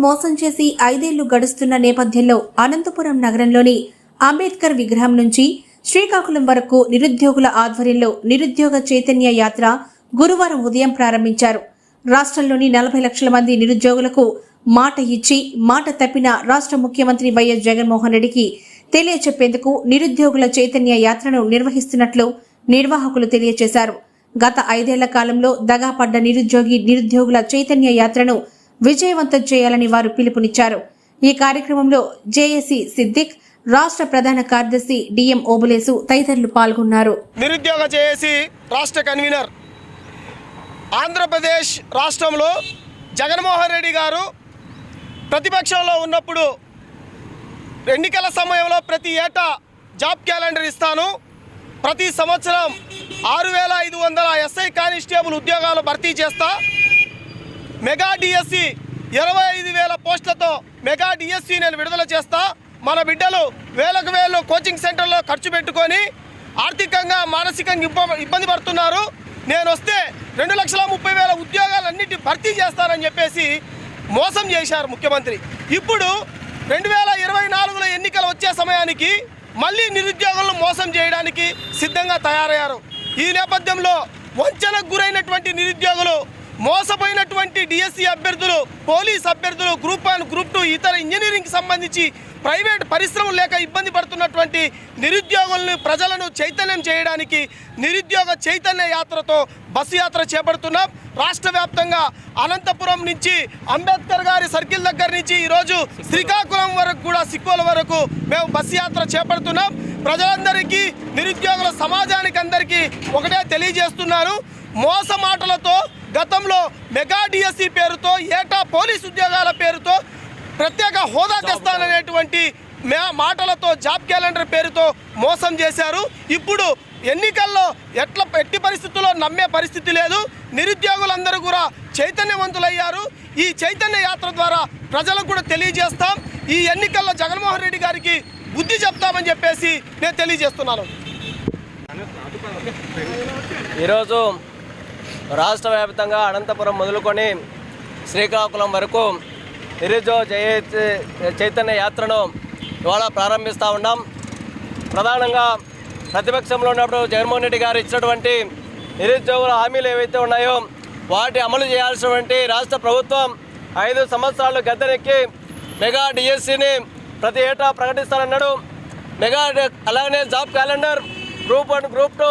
మోసం చేసి ఐదేళ్ళు గడుస్తున్న నేపథ్యంలో అనంతపురం నగరంలోని అంబేద్కర్ విగ్రహం నుంచి శ్రీకాకుళం వరకు నిరుద్యోగుల ఆధ్వర్యంలో నిరుద్యోగ చైతన్య యాత్ర గురువారం ఉదయం ప్రారంభించారు. రాష్ట్రంలోని నలభై లక్షల మంది నిరుద్యోగులకు మాట ఇచ్చి మాట తప్పిన రాష్ట్ర ముఖ్యమంత్రి వైఎస్ జగన్మోహన్ రెడ్డికి తెలియచెప్పేందుకు నిరుద్యోగుల చైతన్య యాత్రను నిర్వహిస్తున్నట్లు నిర్వాహకులు తెలియజేశారు గత ఐదేళ్ళ కాలంలో దగాపడ్డ నిరుద్యోగి నిరుద్యోగుల చైతన్య యాత్రను విజయవంతం చేయాలని వారు పిలుపునిచ్చారు. ఈ కార్యక్రమంలో జేఏసీ సిద్దిక్ రాష్ట్ర ప్రధాన కార్యదర్శి డిఎం ఓబులేసు తదితరులు పాల్గొన్నారు. నిరుద్యోగ జేఏసీ రాష్ట్ర కన్వీనర్. ఆంధ్రప్రదేశ్ రాష్ట్రంలో జగన్మోహన్ రెడ్డి గారు ప్రతిపక్షంలో ఉన్నప్పుడు ఎన్నికల సమయంలో ప్రతి ఏటా జాబ్ క్యాలెండర్ ఇస్తాను. ప్రతి సంవత్సరం ఆరు వేల ఐదు వందల ఎస్ఐ కానిస్టేబుల్ ఉద్యోగాలు భర్తీ చేస్తా. మెగా డిఎస్సి ఇరవై ఐదు వేల పోస్టులతో మెగా డిఎస్సి నేను విడుదల చేస్తా. మన బిడ్డలు వేలకు వేలు కోచింగ్ సెంటర్లో ఖర్చు పెట్టుకొని ఆర్థికంగా మానసికంగా ఇబ్బ- ఇబ్బంది పడుతున్నారు. నేను వస్తే రెండు లక్షల ముప్పై వేల ఉద్యోగాలన్నిటి భర్తీ చేస్తానని చెప్పేసి మోసం చేశారు ముఖ్యమంత్రి. ఇప్పుడు రెండు వేల ఇరవై నాలుగులో ఎన్నికలు వచ్చే సమయానికి మళ్ళీ నిరుద్యోగులను మోసం చేయడానికి సిద్ధంగా తయారయ్యారు. ఈ నేపథ్యంలో వంచనకు గురైనటువంటి నిరుద్యోగులు మోసపోయినటువంటి డిఎస్సి అభ్యర్థులు పోలీస్ అభ్యర్థులు గ్రూప్ వన్ గ్రూప్ టూ ఇతర ఇంజనీరింగ్ సంబంధించి ప్రైవేట్ పరిశ్రమలు లేక ఇబ్బంది పడుతున్నటువంటి నిరుద్యోగులను ప్రజలను చైతన్యం చేయడానికి నిరుద్యోగ చైతన్య యాత్రతో బస్సు యాత్ర చేపడుతున్నాం. రాష్ట్ర వ్యాప్తంగా అనంతపురం నుంచి అంబేద్కర్ గారి సర్కిల్ దగ్గర నుంచి ఈరోజు శ్రీకాకుళం వరకు కూడా సిక్కోల వరకు మేము బస్సు యాత్ర చేపడుతున్నాం. ప్రజలందరికీ నిరుద్యోగుల సమాజానికి అందరికీ ఒకటే తెలియజేస్తున్నాను మోస మాటలతో గతంలో మెగా డిఎస్సి పేరుతో ఏటా పోలీస్ ఉద్యోగాల పేరుతో ప్రత్యేక హోదా తెస్తాననేటువంటి మే- మాటలతో జాబ్ క్యాలెండర్ పేరుతో మోసం చేశారు. ఇప్పుడు ఎన్నికల్లో ఎట్ల ఎట్టి పరిస్థితుల్లో నమ్మే పరిస్థితి లేదు. నిరుద్యోగులందరూ కూడా చైతన్యవంతులయ్యారు. ఈ చైతన్య యాత్ర ద్వారా ప్రజలకు కూడా తెలియజేస్తాం. ఈ ఎన్నికల్లో జగన్మోహన్ రెడ్డి గారికి బుద్ధి చెప్తామని చెప్పేసి నేను తెలియజేస్తున్నాను. ఈరోజు రాష్ట్ర వ్యాప్తంగా అనంతపురం మొదలుకొని శ్రీకాకుళం వరకు నిరుద్యోగ జయ చైతన్య యాత్రను ఇవాళ ప్రారంభిస్తూ ఉన్నాం. ప్రధానంగా ప్రతిపక్షంలో ఉన్నప్పుడు జగన్మోహన్ రెడ్డి గారు ఇచ్చినటువంటి నిరుద్యోగుల హామీలు ఏవైతే ఉన్నాయో వాటి అమలు చేయాల్సినటువంటి రాష్ట్ర ప్రభుత్వం ఐదు సంవత్సరాలు గద్దెనెక్కి మెగా డిఎస్సిని ప్రతి ఏటా ప్రకటిస్తానన్నాడు. మెగా అలాగనే job calendar group one group two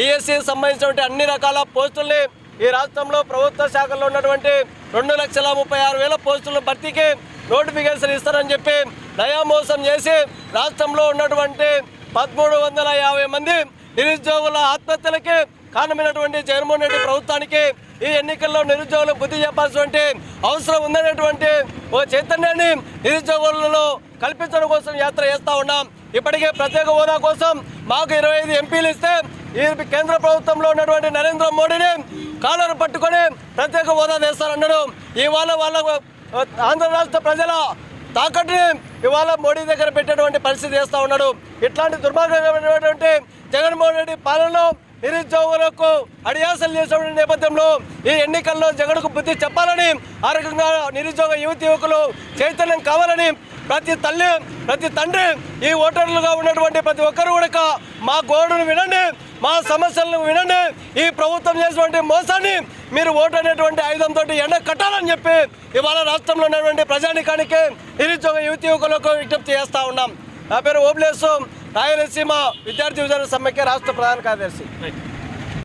డిఎస్సికి సంబంధించినటువంటి అన్ని రకాల పోస్టుల్ని ఈ రాష్ట్రంలో ప్రభుత్వ శాఖల్లో ఉన్నటువంటి రెండు లక్షల ముప్పై ఆరు వేల పోస్టుల భర్తీకి నోటిఫికేషన్ ఇస్తారని చెప్పి దయామోసం చేసి రాష్ట్రంలో ఉన్నటువంటి పదమూడు వందల యాభై మంది నిరుద్యోగుల ఆత్మహత్యలకి కారణమైనటువంటి జగన్మోహన్ రెడ్డి ప్రభుత్వానికి ఈ ఎన్నికల్లో నిరుద్యోగులకు బుద్ధి చెప్పాల్సినటువంటి అవసరం ఉందనేటువంటి ఓ చైతన్యాన్ని నిరుద్యోగులలో కల్పించడం కోసం యాత్ర చేస్తూ ఉన్నాం. ఇప్పటికే ప్రత్యేక హోదా కోసం మాకు ఇరవై ఐదు ఎంపీలు ఇస్తే ఈ కేంద్ర ప్రభుత్వంలో ఉన్నటువంటి నరేంద్ర మోడీని కాలర్ పట్టుకొని ప్రత్యేక హోదా తెస్తారన్నాడు ఇవాళ వాళ్ళ ఆంధ్ర రాష్ట్ర ప్రజల తాకట్టుని ఇవాళ మోడీ దగ్గర పెట్టేటువంటి పరిస్థితి చేస్తూ ఉన్నాడు. ఇట్లాంటి దుర్మార్గమైనటువంటి జగన్మోహన్ రెడ్డి పాలనలో నిరుద్యోగులకు అడియాసలు చేసిన నేపథ్యంలో ఈ ఎన్నికల్లో జగన్కు బుద్ధి చెప్పాలని ఆ రకంగా నిరుద్యోగ యువతి యువకులు చైతన్యం కావాలని ప్రతి తల్లి ప్రతి తండ్రి ఈ ఓటర్లుగా ఉన్నటువంటి ప్రతి ఒక్కరు కూడా మా గోడును వినండి మా సమస్యలను వినండి ఈ ప్రభుత్వం చేసినటువంటి మోసాన్ని మీరు ఓటు అనేటువంటి ఆయుధంతో ఎండ కట్టాలని చెప్పి ఇవాళ రాష్ట్రంలో ఉన్నటువంటి ప్రజానికానికి నిరుద్యోగ యువతి యువకులకు విజ్ఞప్తి చేస్తూ ఉన్నాం. నా పేరు ఓబ్లేసు. రాయలసీమ విద్యార్థి విభజన సమ్మెకి రాష్ట్ర ప్రధాన కార్యదర్శి.